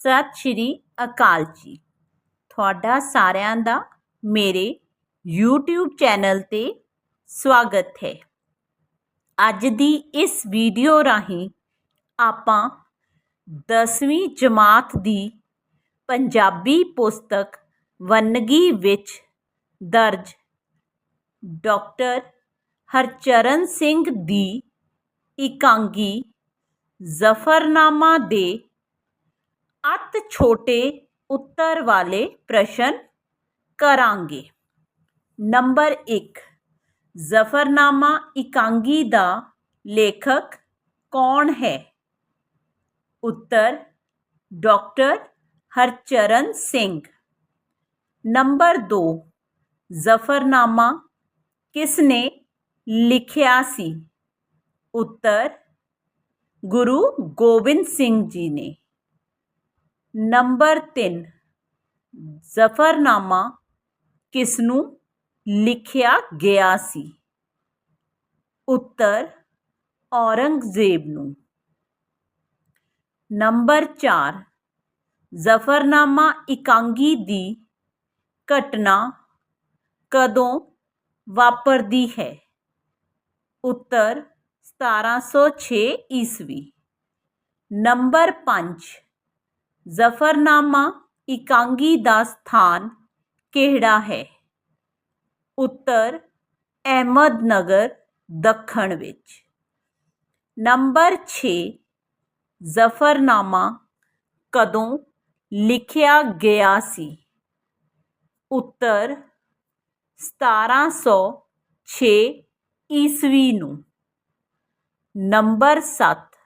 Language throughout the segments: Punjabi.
ਸਤਿ ਸ਼੍ਰੀ ਅਕਾਲ ਜੀ। ਤੁਹਾਡਾ ਸਾਰਿਆਂ ਦਾ ਮੇਰੇ YouTube ਚੈਨਲ ਤੇ ਸਵਾਗਤ ਹੈ। ਅੱਜ ਦੀ ਇਸ ਵੀਡੀਓ ਰਾਹੀਂ ਆਪਾਂ 10ਵੀਂ ਜਮਾਤ ਦੀ ਪੰਜਾਬੀ ਪੁਸਤਕ ਵੰਨਗੀ ਵਿੱਚ ਦਰਜ ਡਾਕਟਰ ਹਰਚਰਨ ਸਿੰਘ ਦੀ ਇਕਾਂਗੀ ਜ਼ਫਰਨਾਮਾ ਦੇ ਅਤ ਛੋਟੇ ਉੱਤਰ ਵਾਲੇ ਪ੍ਰਸ਼ਨ ਕਰਾਂਗੇ ਨੰਬਰ 1 ਜ਼ਫਰਨਾਮਾ ਇਕਾਂਗੀ ਦਾ ਲੇਖਕ ਕੌਣ ਹੈ ਉੱਤਰ ਡਾਕਟਰ ਹਰਚਰਨ ਸਿੰਘ ਨੰਬਰ 2 ਜ਼ਫਰਨਾਮਾ ਕਿਸ ਨੇ ਲਿਖਿਆ ਸੀ ਉੱਤਰ ਗੁਰੂ ਗੋਬਿੰਦ ਸਿੰਘ ਜੀ ਨੇ ਨੰਬਰ 3 ਜ਼ਫਰਨਾਮਾ ਕਿਸ ਨੂੰ ਲਿਖਿਆ ਗਿਆ ਸੀ ਉੱਤਰ ਔਰੰਗਜ਼ੇਬ ਨੂੰ ਨੰਬਰ 4 ਜ਼ਫਰਨਾਮਾ ਇਕਾਂਗੀ ਦੀ ਘਟਨਾ ਕਦੋਂ ਵਾਪਰਦੀ ਹੈ ਉੱਤਰ 1706 ਈਸਵੀ ਨੰਬਰ 5 ਜ਼ਫਰਨਾਮਾ ਇਕਾਂਗੀ ਦਾ ਸਥਾਨ ਕਿਹੜਾ ਹੈ? ਉੱਤਰ, ਅਹਿਮਦਨਗਰ, ਦੱਖਣ ਵਿੱਚ। ਨੰਬਰ 6 ਜ਼ਫਰਨਾਮਾ ਕਦੋਂ ਲਿਖਿਆ ਗਿਆ ਸੀ? ਉੱਤਰ 1706 ਈਸਵੀ ਨੂੰ। ਨੰਬਰ 7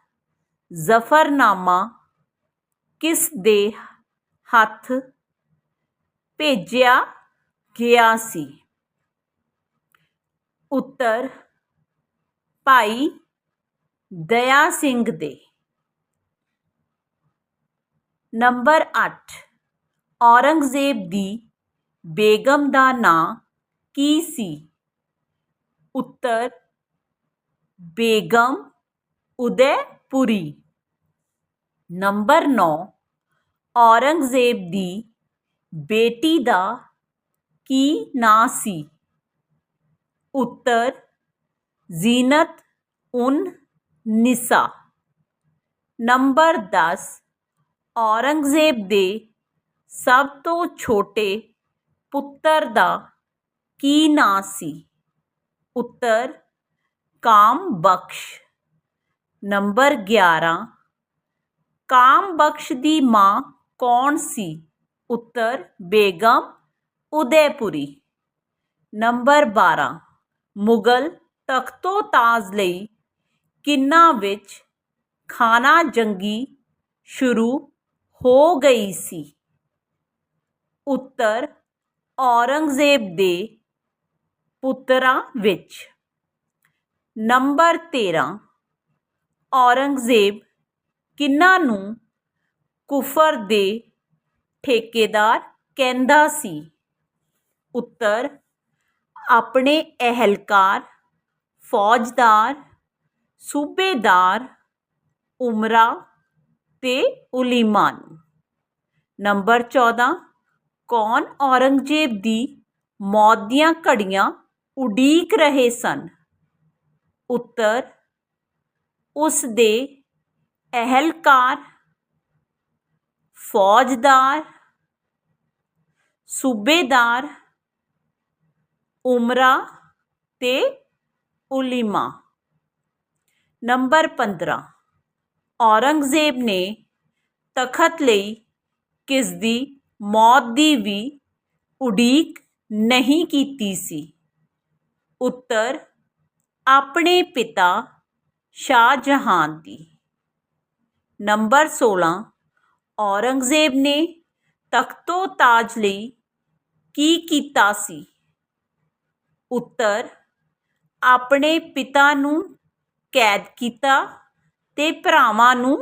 ਜ਼ਫਰਨਾਮਾ ਕਿਸ ਦੇ ਹੱਥ ਭੇਜਿਆ ਗਿਆ ਸੀ ਉੱਤਰ ਭਾਈ ਦਇਆ ਸਿੰਘ ਦੇ ਨੰਬਰ 8 ਔਰੰਗਜ਼ੇਬ ਦੀ ਬੇਗਮ ਦਾ ਨਾਂ ਕੀ ਸੀ ਉੱਤਰ ਬੇਗਮ ਉਦੈਪੁਰੀ ਨੰਬਰ 9 ਔਰੰਗਜ਼ੇਬ ਦੀ ਬੇਟੀ ਦਾ ਕੀ ਨਾਂ ਸੀ? ਉੱਤਰ, ਜ਼ੀਨਤ ਉਨ ਨਿਸਾ। ਨੰਬਰ 10 ਔਰੰਗਜ਼ੇਬ ਦੇ ਸਭ ਤੋਂ ਛੋਟੇ ਪੁੱਤਰ ਦਾ ਕੀ ਨਾਂ ਸੀ? ਉੱਤਰ, ਕਾਮਬਖਸ਼। ਨੰਬਰ 11 ਕਾਮਬਖਸ਼ ਦੀ ਮਾਂ ਕੌਣ ਸੀ? ਉੱਤਰ, ਬੇਗਮ ਉਦੈਪੁਰੀ। ਨੰਬਰ 12 ਮੁਗਲ ਤਖਤੋ ਤਾਜ ਲਈ ਕਿੰਨਾ ਵਿੱਚ ਖਾਨਾ ਜੰਗੀ ਸ਼ੁਰੂ ਹੋ ਗਈ ਸੀ? ਉੱਤਰ, ਔਰੰਗਜ਼ੇਬ ਦੇ ਪੁੱਤਰਾਂ ਵਿੱਚ। ਨੰਬਰ 13 ਔਰੰਗਜ਼ੇਬ ਕਿੰਨਾਂ ਨੂੰ ਕੁਫਰ ਦੇ ਠੇਕੇਦਾਰ ਕਹਿੰਦਾ ਸੀ? ਉੱਤਰ, ਆਪਣੇ ਅਹਿਲਕਾਰ, ਫੌਜਦਾਰ, ਸੂਬੇਦਾਰ, ਉਮਰਾ ਤੇ ਉਲੀਮਾਨ। ਨੰਬਰ 14 ਕੌਣ ਔਰੰਗਜ਼ੇਬ ਦੀ ਮੌਤ ਦੀਆਂ ਘੜੀਆਂ ਉਡੀਕ ਰਹੇ ਸਨ? ਉੱਤਰ, ਉਸ ਦੇ ਅਹਿਲਕਾਰ ਫੌਜਦਾਰ ਸੂਬੇਦਾਰ ਉਮਰਾ ਤੇ ਉਲੀਮਾ ਨੰਬਰ 15 ਔਰੰਗਜ਼ੇਬ ਨੇ ਤਖਤ ਲਈ ਕਿਸ ਦੀ ਮੌਤ ਦੀ ਵੀ ਉਡੀਕ ਨਹੀਂ ਕੀਤੀ ਸੀ ਉੱਤਰ ਆਪਣੇ ਪਿਤਾ ਸ਼ਾਹਜਹਾਨ ਦੀ ਨੰਬਰ 16 ਔਰੰਗਜ਼ੇਬ ਨੇ ਤਖਤੋ ਤਾਜ ਲਈ ਕੀ ਕੀਤਾ ਸੀ ਉੱਤਰ ਆਪਣੇ ਪਿਤਾ ਨੂੰ ਕੈਦ ਕੀਤਾ ਤੇ ਭਰਾਵਾਂ ਨੂੰ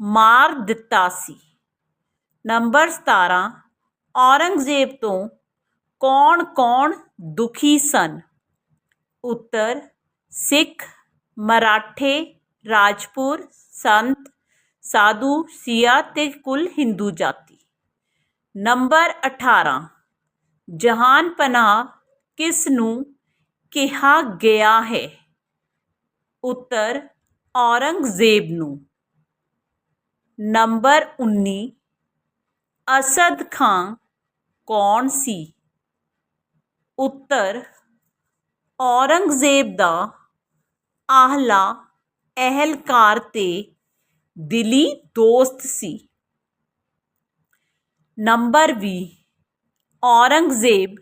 ਮਾਰ ਦਿੱਤਾ ਸੀ ਨੰਬਰ 17 ਔਰੰਗਜ਼ੇਬ ਤੋਂ ਕੌਣ-ਕੌਣ ਦੁਖੀ ਸਨ ਉੱਤਰ ਸਿੱਖ ਮਰਾਠੇ ਰਾਜਪੂਤ ਸੰਤ ਸਾਧੂ, ਸੀਆ ਤੇ ਕੁੱਲ ਹਿੰਦੂ ਜਾਤੀ। ਨੰਬਰ 18 ਜਹਾਨ ਪਨਾਹ ਕਿਸ ਨੂੰ ਕਿਹਾ ਗਿਆ ਹੈ? ਉੱਤਰ, ਔਰੰਗਜ਼ੇਬ ਨੂੰ। ਨੰਬਰ 19 ਅਸਦ ਖਾਂ ਕੌਣ ਸੀ? ਉੱਤਰ, ਔਰੰਗਜ਼ੇਬ ਦਾ ਆਹਲਾ ਅਹਿਲਕਾਰ ਤੇ ਦਿਲੀ ਦੋਸਤ ਸੀ। ਨੰਬਰ 20 ਔਰੰਗਜ਼ੇਬ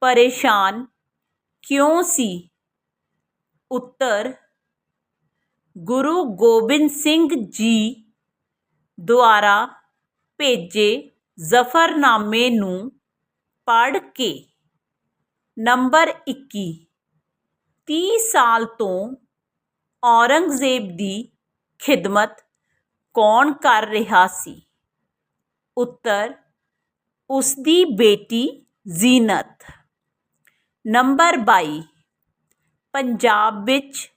ਪਰੇਸ਼ਾਨ ਕਿਉਂ ਸੀ? ਉੱਤਰ, ਗੁਰੂ ਗੋਬਿੰਦ ਸਿੰਘ ਜੀ ਦੁਆਰਾ ਭੇਜੇ ਜ਼ਫਰਨਾਮੇ ਨੂੰ ਪੜ੍ਹ ਕੇ। ਨੰਬਰ 21 30 ਸਾਲ ਤੋਂ ਔਰੰਗਜ਼ੇਬ ਦੀ ਖਿਦਮਤ ਕੌਣ ਕਰ ਰਿਹਾ ਸੀ? ਉੱਤਰ ਉਸ ਦੀ ਬੇਟੀ ਜ਼ੀਨਤ। ਨੰਬਰ 22 ਪੰਜਾਬ ਵਿੱਚ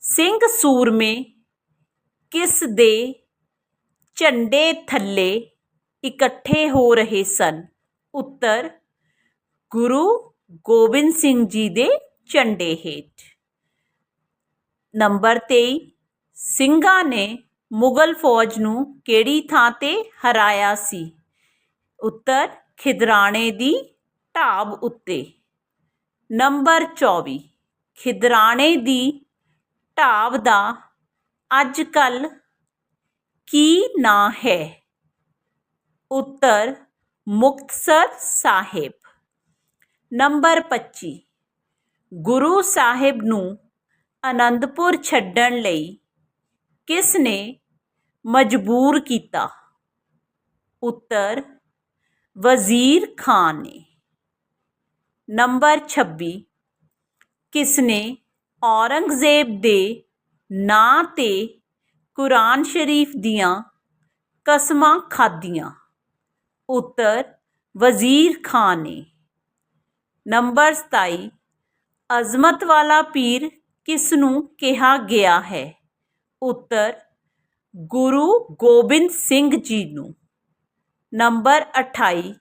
ਸਿੰਘ ਸੂਰਮੇ ਕਿਸ ਦੇ ਝੰਡੇ ਥੱਲੇ ਇਕੱਠੇ ਹੋ ਰਹੇ ਸਨ? ਉੱਤਰ, ਗੁਰੂ ਗੋਬਿੰਦ ਸਿੰਘ ਜੀ ਦੇ ਝੰਡੇ ਹੇਠ। ਨੰਬਰ 23 ਸਿੰਘਾਂ ਨੇ ਮੁਗਲ ਫੌਜ ਨੂੰ ਕਿਹੜੀ ਥਾਂ ਤੇ ਹਰਾਇਆ ਸੀ? ਉੱਤਰ, ਖਿਦਰਾਣੇ ਦੀ ਢਾਬ ਉੱਤੇ। ਨੰਬਰ 24 ਖਿਦਰਾਣੇ ਦੀ ਢਾਬ ਦਾ ਅੱਜ ਕੱਲ ਕੀ ਨਾਂ ਹੈ? ਉੱਤਰ, ਮੁਕਤਸਰ ਸਾਹਿਬ। ਨੰਬਰ 25 ਗੁਰੂ ਸਾਹਿਬ ਨੂੰ ਅਨੰਦਪੁਰ ਛੱਡਣ ਲਈ ਕਿਸ ਨੇ ਮਜਬੂਰ ਕੀਤਾ? ਉੱਤਰ, ਵਜ਼ੀਰ ਖਾਨ ਨੇ। ਨੰਬਰ 26 ਕਿਸ ਨੇ ਔਰੰਗਜ਼ੇਬ ਦੇ ਨਾਂ ਤੇ ਕੁਰਾਨ ਸ਼ਰੀਫ ਦੀਆਂ ਕਸਮਾਂ ਖਾਧੀਆਂ? ਉੱਤਰ, ਵਜ਼ੀਰ ਖਾਨ ਨੇ। ਨੰਬਰ 27 ਅਜ਼ਮਤ ਵਾਲਾ ਪੀਰ ਕਿਸ ਨੂੰ ਕਿਹਾ ਗਿਆ ਹੈ? ਉੱਤਰ, ਗੁਰੂ ਗੋਬਿੰਦ ਸਿੰਘ ਜੀ ਨੂੰ। ਨੰਬਰ 28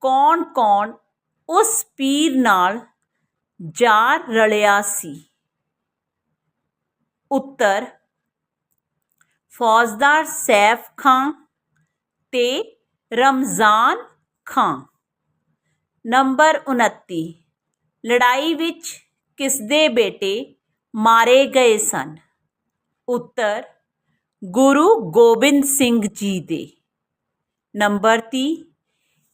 ਕੌਣ ਕੌਣ ਉਸ ਪੀਰ ਨਾਲ ਜਾ ਰਲਿਆ ਸੀ? ਉੱਤਰ, ਫੌਜਦਾਰ ਸੈਫ ਖਾਂ ਤੇ ਰਮਜ਼ਾਨ ਖਾਂ। ਨੰਬਰ 29 ਲੜਾਈ ਵਿੱਚ ਕਿਸ ਦੇ ਬੇਟੇ ਮਾਰੇ ਗਏ ਸਨ? ਉੱਤਰ, ਗੁਰੂ ਗੋਬਿੰਦ ਸਿੰਘ ਜੀ ਦੇ। ਨੰਬਰ 30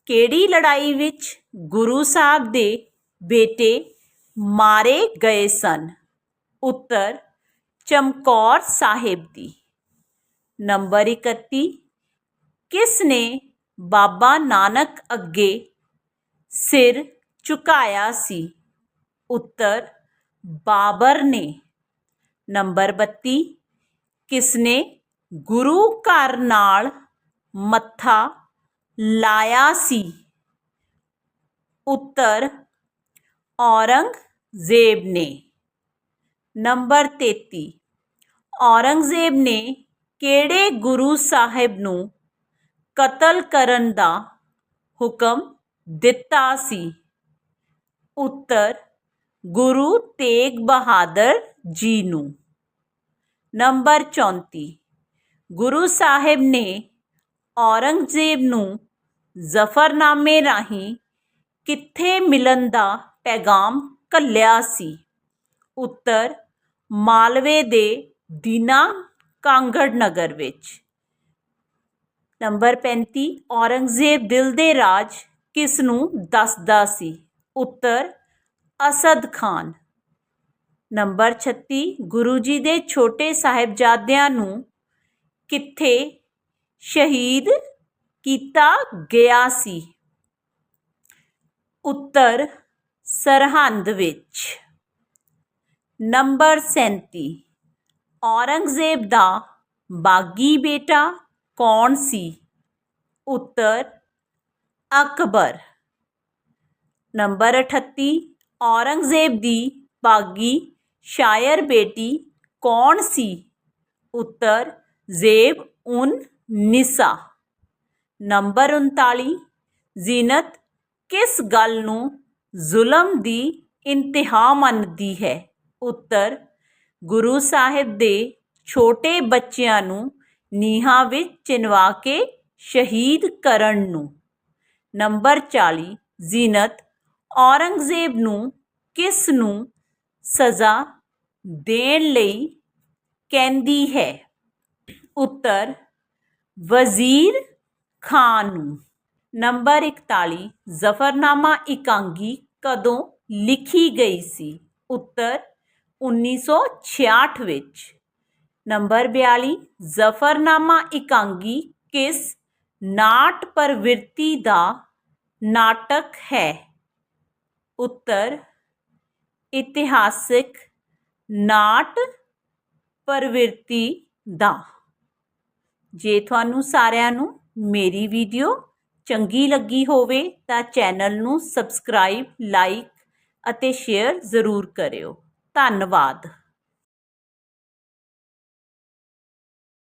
ਕਿਹੜੀ ਲੜਾਈ ਵਿੱਚ ਗੁਰੂ ਸਾਹਿਬ ਦੇ ਬੇਟੇ ਮਾਰੇ ਗਏ ਸਨ? ਉੱਤਰ, ਚਮਕੌਰ ਸਾਹਿਬ ਦੀ। ਨੰਬਰ 31 ਕਿਸ ਨੇ ਬਾਬਾ ਨਾਨਕ ਅੱਗੇ ਸਿਰ ਝੁਕਾਇਆ ਸੀ? ਉੱਤਰ, ਬਾਬਰ ਨੇ। ਨੰਬਰ 32 ਕਿਸਨੇ ਗੁਰੂ ਘਰ ਨਾਲ ਮੱਥਾ ਲਾਇਆ ਸੀ? ਉੱਤਰ ਔਰੰਗਜ਼ੇਬ ਨੇ। ਨੰਬਰ 33 ਔਰੰਗਜ਼ੇਬ ਨੇ ਕਿਹੜੇ ਗੁਰੂ ਸਾਹਿਬ ਨੂੰ ਕਤਲ ਕਰਨ ਦਾ ਹੁਕਮ ਦਿੱਤਾ ਸੀ? ਉੱਤਰ ਗੁਰੂ ਤੇਗ ਬਹਾਦਰ ਜੀ ਨੂੰ। ਨੰਬਰ 34 ਗੁਰੂ ਸਾਹਿਬ ਨੇ ਔਰੰਗਜ਼ੇਬ ਨੂੰ ਜ਼ਫਰਨਾਮੇ ਰਾਹੀਂ ਕਿੱਥੇ ਮਿਲਣ ਦਾ ਪੈਗਾਮ ਘੱਲਿਆ ਸੀ? ਉੱਤਰ, ਮਾਲਵੇ ਦੇ ਦੀਨਾ ਕਾਂਗੜ ਨਗਰ ਵਿੱਚ। ਨੰਬਰ 35 ਔਰੰਗਜ਼ੇਬ ਦਿਲ ਦੇ ਰਾਜ ਕਿਸ ਨੂੰ ਦੱਸਦਾ ਸੀ? ਉੱਤਰ, ਅਸਦ ਖਾਨ। ਨੰਬਰ 36 ਗੁਰੂ ਜੀ ਦੇ ਛੋਟੇ ਸਾਹਿਬਜ਼ਾਦਿਆਂ ਨੂੰ ਕਿੱਥੇ ਸ਼ਹੀਦ ਕੀਤਾ ਗਿਆ ਸੀ? ਉੱਤਰ ਸਰਹੰਦ ਵਿੱਚ। ਨੰਬਰ 37 ਔਰੰਗਜ਼ੇਬ ਦਾ ਬਾਗੀ ਬੇਟਾ ਕੌਣ ਸੀ? ਉੱਤਰ ਅਕਬਰ। ਨੰਬਰ 38 ਔਰੰਗਜ਼ੇਬ ਦੀ ਬਾਗੀ ਸ਼ਾਇਰ ਬੇਟੀ ਕੌਣ ਸੀ? ਉੱਤਰ, ਜ਼ੇਬ ਉਨ ਨਿਸਾ। ਨੰਬਰ 39 ਜ਼ੀਨਤ ਕਿਸ ਗੱਲ ਨੂੰ ਜ਼ੁਲਮ ਦੀ ਇੰਤਹਾ ਮੰਨਦੀ ਹੈ? ਉੱਤਰ, ਗੁਰੂ ਸਾਹਿਬ ਦੇ ਛੋਟੇ ਬੱਚਿਆਂ ਨੂੰ ਨੀਹਾਂ ਵਿੱਚ ਚਿਨਵਾ ਕੇ ਸ਼ਹੀਦ ਕਰਨ ਨੂੰ। ਨੰਬਰ 40 ਜ਼ੀਨਤ ਔਰੰਗਜ਼ੇਬ ਨੂੰ ਕਿਸ ਨੂੰ ਸਜ਼ਾ ਦੇਣ ਲਈ ਕਹਿੰਦੀ ਹੈ। ਉੱਤਰ, ਵਜ਼ੀਰ ਖਾਨ ਨੂੰ। ਨੰਬਰ 41 ਜ਼ਫਰਨਾਮਾ ਇਕਾਂਗੀ ਕਦੋਂ ਲਿਖੀ ਗਈ ਸੀ? ਉੱਤਰ 1966 ਵਿੱਚ। ਨੰਬਰ 42 ਜ਼ਫਰਨਾਮਾ ਇਕਾਂਗੀ ਕਿਸ ਨਾਟ ਪ੍ਰਵਿਰਤੀ ਦਾ ਨਾਟਕ ਹੈ? ਉੱਤਰ, ਇਤਿਹਾਸਿਕ ਨਾਟ ਪ੍ਰਵਿਰਤੀ ਦਾ। ਜੇ ਤੁਹਾਨੂੰ ਸਾਰਿਆਂ ਨੂੰ ਮੇਰੀ ਵੀਡੀਓ ਚੰਗੀ ਲੱਗੀ ਹੋਵੇ ਤਾਂ ਚੈਨਲ ਨੂੰ ਸਬਸਕ੍ਰਾਈਬ, ਲਾਈਕ ਅਤੇ ਸ਼ੇਅਰ ਜ਼ਰੂਰ ਕਰਿਓ। ਧੰਨਵਾਦ।